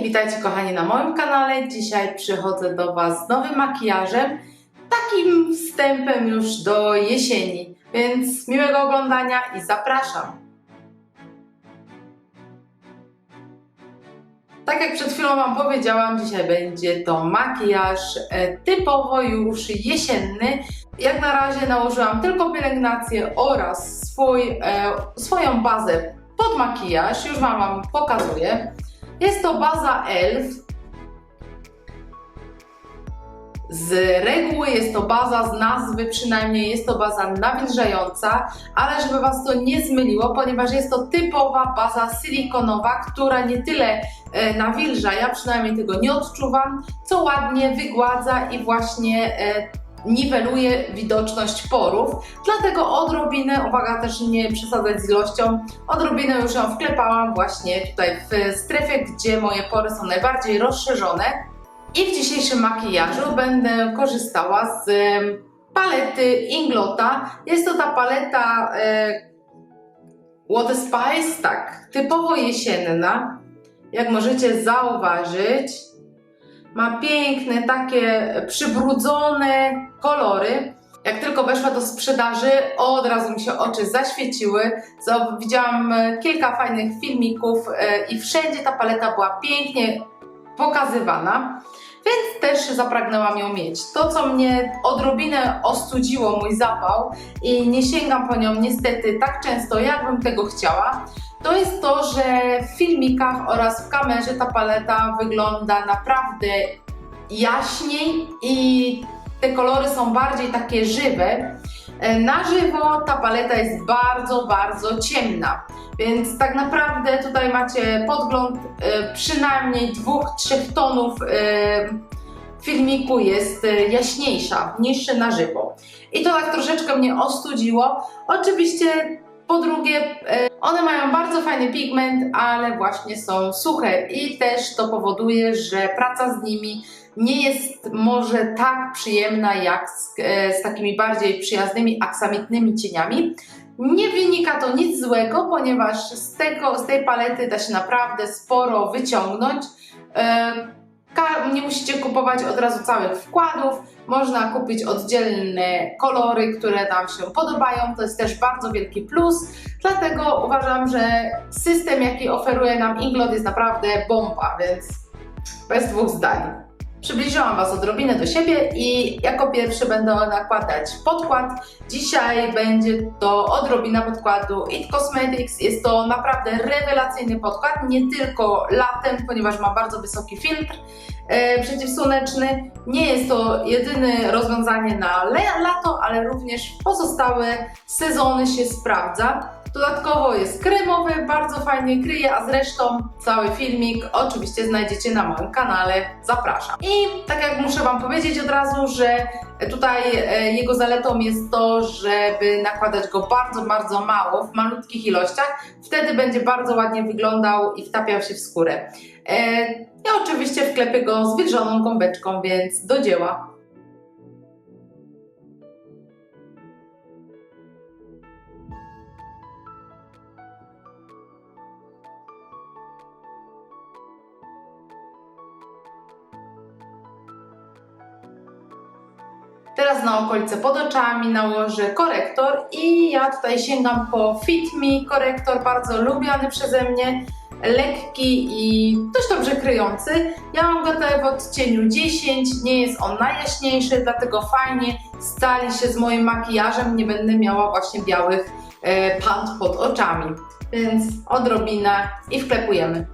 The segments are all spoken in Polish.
Witajcie kochani na moim kanale. Dzisiaj przychodzę do Was z nowym makijażem, takim wstępem już do jesieni. Więc miłego oglądania i zapraszam. Tak jak przed chwilą Wam powiedziałam, dzisiaj będzie to makijaż e, typowo już jesienny. Jak na razie nałożyłam tylko pielęgnację oraz swój, e, swoją bazę pod makijaż. Już Wam, wam pokazuję. Jest to baza ELF. Z reguły jest to baza, z nazwy przynajmniej jest to baza nawilżająca, ale żeby Was to nie zmyliło, ponieważ jest to typowa baza silikonowa, która nie tyle e, nawilża, ja przynajmniej tego nie odczuwam, co ładnie wygładza i właśnie e, niweluje widoczność porów. Dlatego odrobinę, uwaga też nie przesadzać z ilością, odrobinę już ją wklepałam właśnie tutaj w strefie, gdzie moje pory są najbardziej rozszerzone. I w dzisiejszym makijażu będę korzystała z palety Inglota. Jest to ta paleta e, Water Spice, tak, typowo jesienna. Jak możecie zauważyć, ma piękne, takie przybrudzone kolory. Jak tylko weszła do sprzedaży, od razu mi się oczy zaświeciły. Za- Widziałam e, kilka fajnych filmików e, i wszędzie ta paleta była pięknie pokazywana, więc też zapragnęłam ją mieć. To, co mnie odrobinę ostudziło mój zapał i nie sięgam po nią niestety tak często, jakbym tego chciała, to jest to, że w filmikach oraz w kamerze ta paleta wygląda naprawdę jaśniej i te kolory są bardziej takie żywe. E, Na żywo ta paleta jest bardzo, bardzo ciemna, więc tak naprawdę tutaj macie podgląd e, przynajmniej dwóch, trzech tonów e, filmiku jest jaśniejsza niż na żywo. I to tak troszeczkę mnie ostudziło. Oczywiście po drugie, e, one mają bardzo fajny pigment, ale właśnie są suche i też to powoduje, że praca z nimi nie jest może tak przyjemna jak z, e, z takimi bardziej przyjaznymi aksamitnymi cieniami. Nie wynika to nic złego, ponieważ z, tego, z tej palety da się naprawdę sporo wyciągnąć. E, Nie musicie kupować od razu całych wkładów, można kupić oddzielne kolory, które nam się podobają. To jest też bardzo wielki plus. Dlatego uważam, że system, jaki oferuje nam Inglot, jest naprawdę bomba, więc bez dwóch zdań. Przybliżyłam Was odrobinę do siebie i jako pierwszy będę nakładać podkład. Dzisiaj będzie to odrobina podkładu It Cosmetics. Jest to naprawdę rewelacyjny podkład, nie tylko latem, ponieważ ma bardzo wysoki filtr e, przeciwsłoneczny. Nie jest to jedyne rozwiązanie na lato, ale również pozostałe sezony się sprawdza. Dodatkowo jest bardzo fajnie kryje, a zresztą cały filmik oczywiście znajdziecie na moim kanale. Zapraszam. I tak jak muszę Wam powiedzieć od razu, że tutaj e, jego zaletą jest to, żeby nakładać go bardzo, bardzo mało, w malutkich ilościach. Wtedy będzie bardzo ładnie wyglądał i wtapiał się w skórę. E, ja oczywiście wklepię go zwilżoną gąbeczką, więc do dzieła. Teraz na okolice pod oczami nałożę korektor i ja tutaj sięgam po Fit Me korektor, bardzo lubiany przeze mnie, lekki i dość dobrze kryjący. Ja mam go tutaj w odcieniu 10, nie jest on najjaśniejszy, dlatego fajnie stali się z moim makijażem, nie będę miała właśnie białych e, pand pod oczami. Więc odrobina i wklepujemy.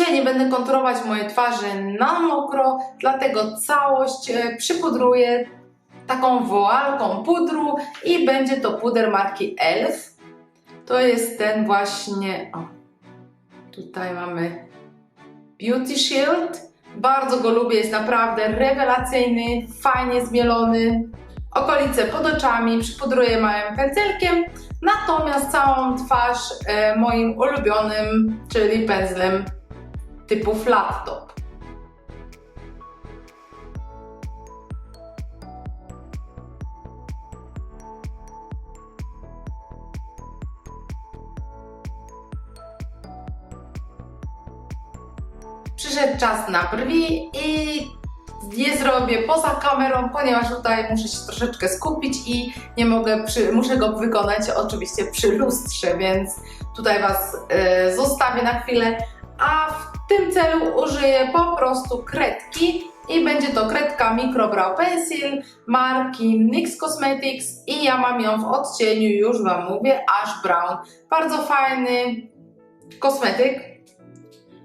Dzisiaj nie będę konturować mojej twarzy na mokro, dlatego całość e, przypudruję taką woalką pudru i będzie to puder marki ELF. To jest ten właśnie, o, tutaj mamy Beauty Shield Bardzo go lubię, jest naprawdę rewelacyjny, fajnie zmielony. Okolice pod oczami przypudruję małym pędzelkiem, natomiast całą twarz e, moim ulubionym, czyli pędzlem typu flat top. Przyszedł czas na brwi i je zrobię poza kamerą, ponieważ tutaj muszę się troszeczkę skupić i nie mogę, przy, muszę go wykonać oczywiście przy lustrze, więc tutaj Was e, zostawię na chwilę, w tym celu użyję po prostu kredki i będzie to kredka Micro Brow Pencil marki NYX Cosmetics i ja mam ją w odcieniu, już Wam mówię, Ash Brown. Bardzo fajny kosmetyk,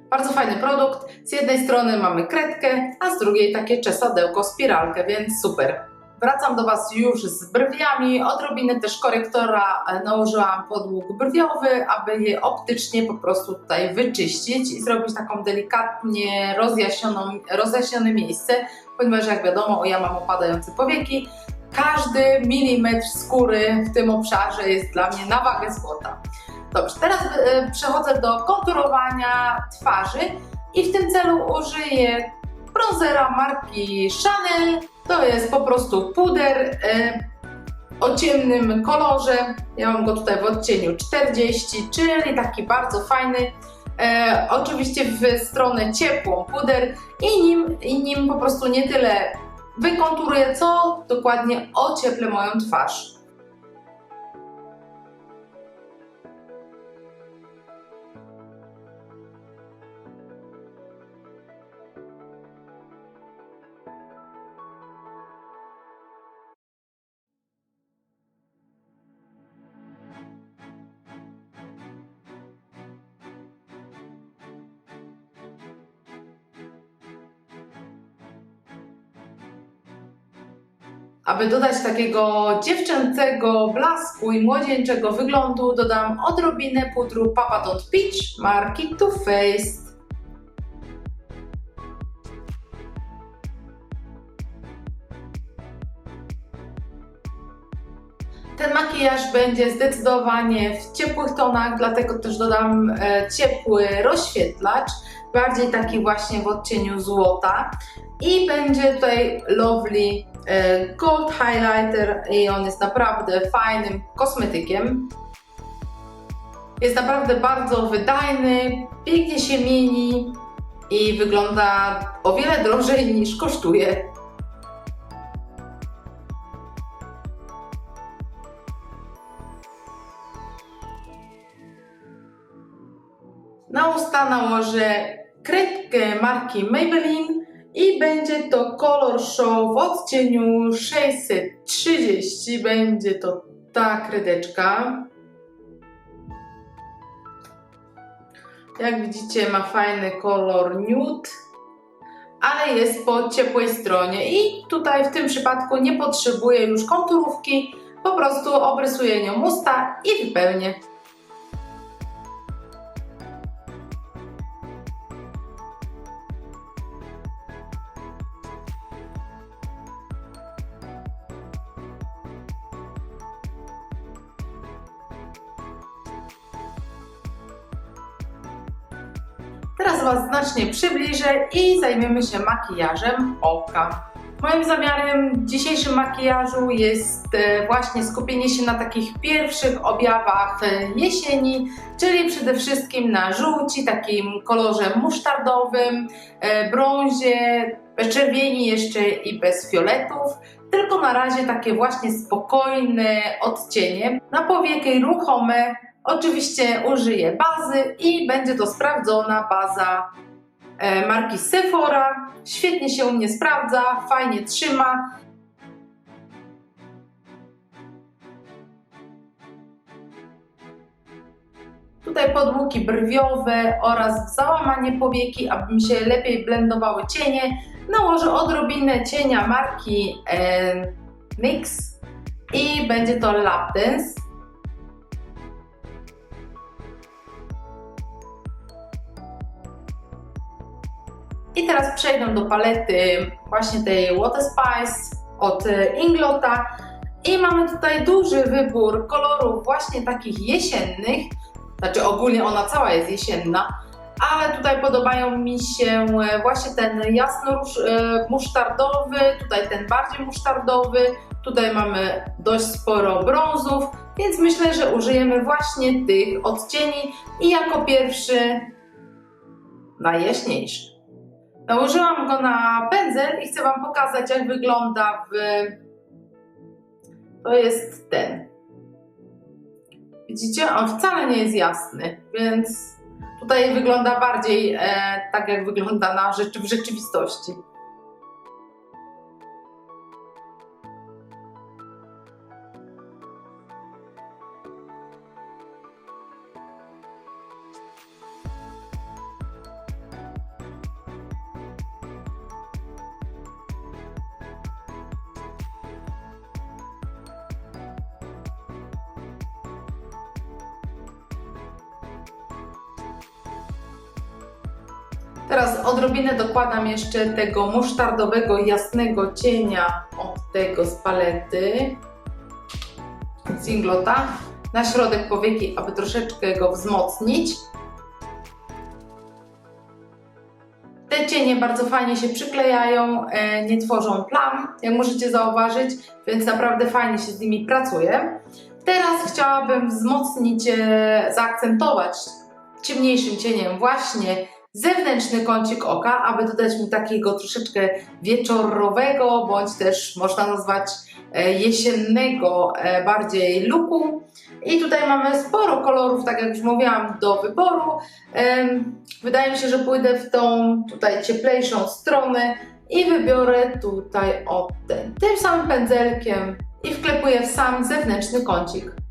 bardzo fajny produkt. Z jednej strony mamy kredkę, a z drugiej takie czesadełko, spiralkę, więc super. Wracam do Was już z brwiami. Odrobinę też korektora e, nałożyłam podłóg brwiowy, aby je optycznie po prostu tutaj wyczyścić i zrobić taką delikatnie rozjaśnioną, rozjaśnione miejsce, ponieważ jak wiadomo, ja mam opadające powieki. Każdy milimetr skóry w tym obszarze jest dla mnie na wagę złota. Dobrze, teraz e, przechodzę do konturowania twarzy i w tym celu użyję bronzera marki Chanel. To jest po prostu puder e, o ciemnym kolorze. Ja mam go tutaj w odcieniu 40, czyli taki bardzo fajny. E, oczywiście w stronę ciepłą puder i nim, i nim po prostu nie tyle wykonturuję, co dokładnie ocieplę moją twarz. Aby dodać takiego dziewczęcego blasku i młodzieńczego wyglądu, dodam odrobinę pudru Papa Dot Peach marki Too Faced. Ten makijaż będzie zdecydowanie w ciepłych tonach, dlatego też dodam e, ciepły rozświetlacz, bardziej taki właśnie w odcieniu złota. I będzie tutaj Lovely Gold Highlighter i on jest naprawdę fajnym kosmetykiem. Jest naprawdę bardzo wydajny, pięknie się mieni i wygląda o wiele drożej niż kosztuje. Na usta nałożę kredkę marki Maybelline i będzie to Color Show w odcieniu 630. Będzie to ta kredeczka. Jak widzicie ma fajny kolor nude, ale jest po ciepłej stronie i tutaj w tym przypadku nie potrzebuję już konturówki, po prostu obrysuję nią usta i wypełnię. Was znacznie przybliżę i zajmiemy się makijażem oka. Moim zamiarem w dzisiejszym makijażu jest e, właśnie skupienie się na takich pierwszych objawach e, jesieni, czyli przede wszystkim na żółci, takim kolorze musztardowym, e, brązie, czerwieni jeszcze i bez fioletów. Tylko na razie takie właśnie spokojne odcienie. Na powieki ruchome Oczywiście użyję bazy i będzie to sprawdzona baza e, marki Sephora. Świetnie się u mnie sprawdza, fajnie trzyma. Tutaj podłuki brwiowe oraz załamanie powieki, aby mi się lepiej blendowały cienie. Nałożę odrobinę cienia marki e, NYX i będzie to Lap Dance. I teraz przejdę do palety właśnie tej Water Spice od e, Inglota. I mamy tutaj duży wybór kolorów właśnie takich jesiennych. Znaczy ogólnie ona cała jest jesienna, ale tutaj podobają mi się e, właśnie ten jasno e, musztardowy, tutaj ten bardziej musztardowy, tutaj mamy dość sporo brązów, więc myślę, że użyjemy właśnie tych odcieni i jako pierwszy najjaśniejszy. Nałożyłam go na pędzel i chcę Wam pokazać jak wygląda w... To jest ten. Widzicie? On wcale nie jest jasny, więc Tutaj wygląda bardziej e, tak, jak wygląda na rzeczy, w rzeczywistości. Teraz odrobinę dokładam jeszcze tego musztardowego, jasnego cienia od tego z palety z Inglota na środek powieki, aby troszeczkę go wzmocnić. Te cienie bardzo fajnie się przyklejają, e, nie tworzą plam, jak możecie zauważyć, więc naprawdę fajnie się z nimi pracuje. Teraz chciałabym wzmocnić, e, zaakcentować ciemniejszym cieniem właśnie zewnętrzny kącik oka, aby dodać mu takiego troszeczkę wieczorowego, bądź też można nazwać e, jesiennego e, bardziej looku. I tutaj mamy sporo kolorów, tak jak już mówiłam, do wyboru. Wydaje mi się, że pójdę w tą tutaj cieplejszą stronę i wybiorę tutaj o ten, tym samym pędzelkiem i wklepuję w sam zewnętrzny kącik.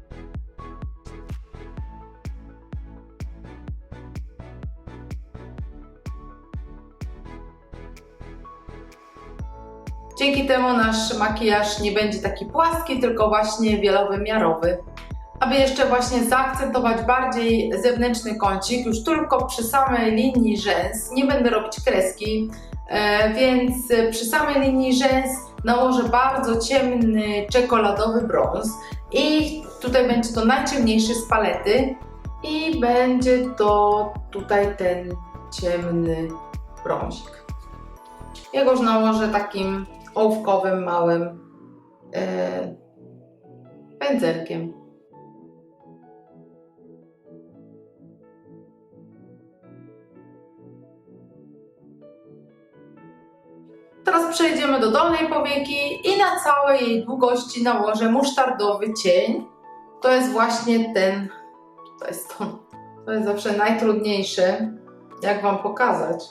Dzięki temu nasz makijaż nie będzie taki płaski, tylko właśnie wielowymiarowy. Aby jeszcze właśnie zaakcentować bardziej zewnętrzny kącik, już tylko przy samej linii rzęs, nie będę robić kreski, e, więc przy samej linii rzęs nałożę bardzo ciemny czekoladowy brąz i tutaj będzie to najciemniejszy z palety i będzie to tutaj ten ciemny brązik. Ja go już nałożę takim ołówkowym, małym e, pędzelkiem. Teraz przejdziemy do dolnej powieki i na całej jej długości nałożę musztardowy cień. To jest właśnie ten, to jest to, to jest zawsze najtrudniejsze, jak Wam pokazać.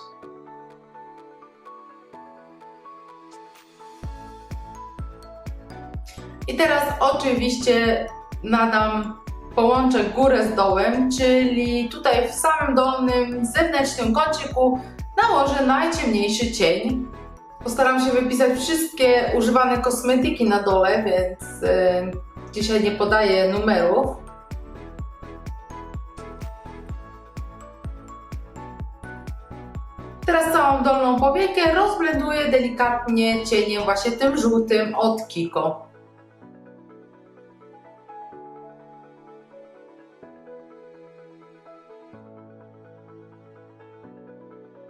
I teraz oczywiście nadam, połączę górę z dołem, czyli tutaj w samym dolnym zewnętrznym kąciku nałożę najciemniejszy cień. Postaram się wypisać wszystkie używane kosmetyki na dole, więc e, dzisiaj nie podaję numerów. Teraz całą dolną powiekę rozblenduję delikatnie cieniem właśnie tym żółtym od Kiko.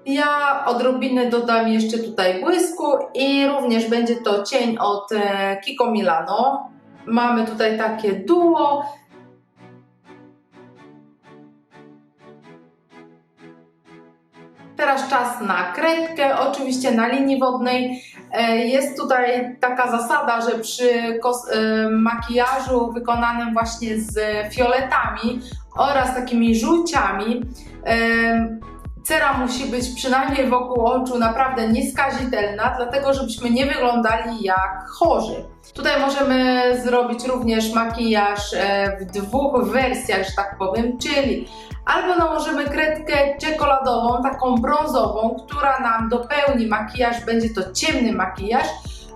Ja odrobinę dodam jeszcze tutaj błysku i również będzie to cień od e, Kiko Milano. Mamy tutaj takie duo. Teraz czas na kredkę, oczywiście na linii wodnej. E, Jest tutaj taka zasada, że przy e, makijażu wykonanym właśnie z fioletami oraz takimi żółciami cera musi być przynajmniej wokół oczu naprawdę nieskazitelna, dlatego żebyśmy nie wyglądali jak chorzy. Tutaj możemy zrobić również makijaż e, w dwóch wersjach, że tak powiem, czyli albo nałożymy kredkę czekoladową, taką brązową, która nam dopełni makijaż, będzie to ciemny makijaż,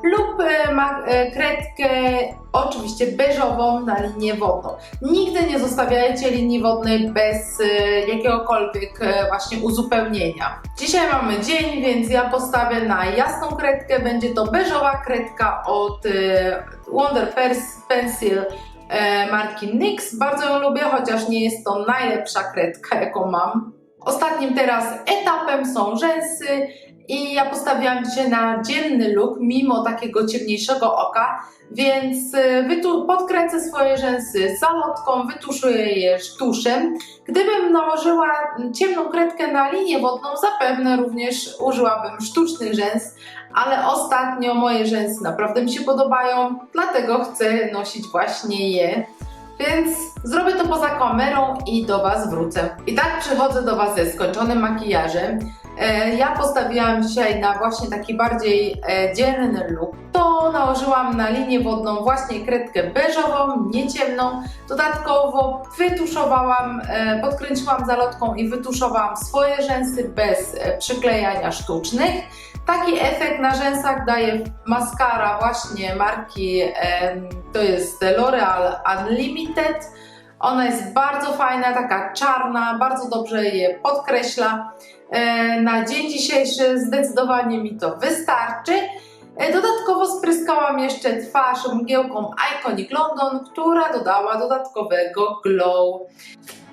lub e, ma, e, kredkę oczywiście beżową na linię wodną. Nigdy nie zostawiajcie linii wodnej bez e, jakiegokolwiek właśnie uzupełnienia. Dzisiaj mamy dzień, więc ja postawię na jasną kredkę. Będzie to beżowa kredka od Wonder Pencil marki NYX. Bardzo ją lubię, chociaż nie jest to najlepsza kredka, jaką mam. Ostatnim teraz etapem są rzęsy i ja postawiłam dzisiaj na dzienny look, mimo takiego ciemniejszego oka, więc y, podkręcę swoje rzęsy zalotką, wytuszuję je sztuszem. Gdybym nałożyła ciemną kredkę na linię wodną, zapewne również użyłabym sztucznych rzęs, ale ostatnio moje rzęsy naprawdę mi się podobają, dlatego chcę nosić właśnie je. Więc zrobię to poza kamerą i do Was wrócę. I tak przychodzę do Was ze skończonym makijażem. E, Ja postawiłam dzisiaj na właśnie taki bardziej e, dzienny look. To nałożyłam na linię wodną właśnie kredkę beżową, nie ciemną. Dodatkowo wytuszowałam, e, podkręciłam zalotką i wytuszowałam swoje rzęsy bez przyklejania sztucznych. Taki efekt na rzęsach daje maskara właśnie marki, to jest L'Oreal Unlimited. Ona jest bardzo fajna, taka czarna, bardzo dobrze je podkreśla. E, Na dzień dzisiejszy zdecydowanie mi to wystarczy. E, Dodatkowo spryskałam jeszcze twarz mgiełką Iconic London, która dodała dodatkowego glow.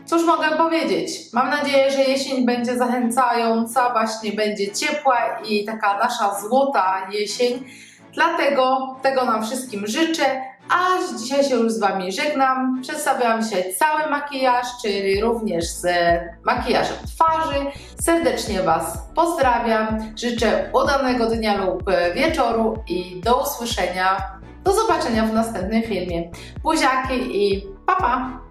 Cóż mogę powiedzieć? Mam nadzieję, że jesień będzie zachęcająca, właśnie będzie ciepła i taka nasza złota jesień. Dlatego tego nam wszystkim życzę. A dzisiaj się już z Wami żegnam. Przedstawiałam dzisiaj cały makijaż, czyli również z makijażem twarzy. Serdecznie Was pozdrawiam. Życzę udanego dnia lub wieczoru i do usłyszenia. Do zobaczenia w następnym filmie. Buziaki i pa pa!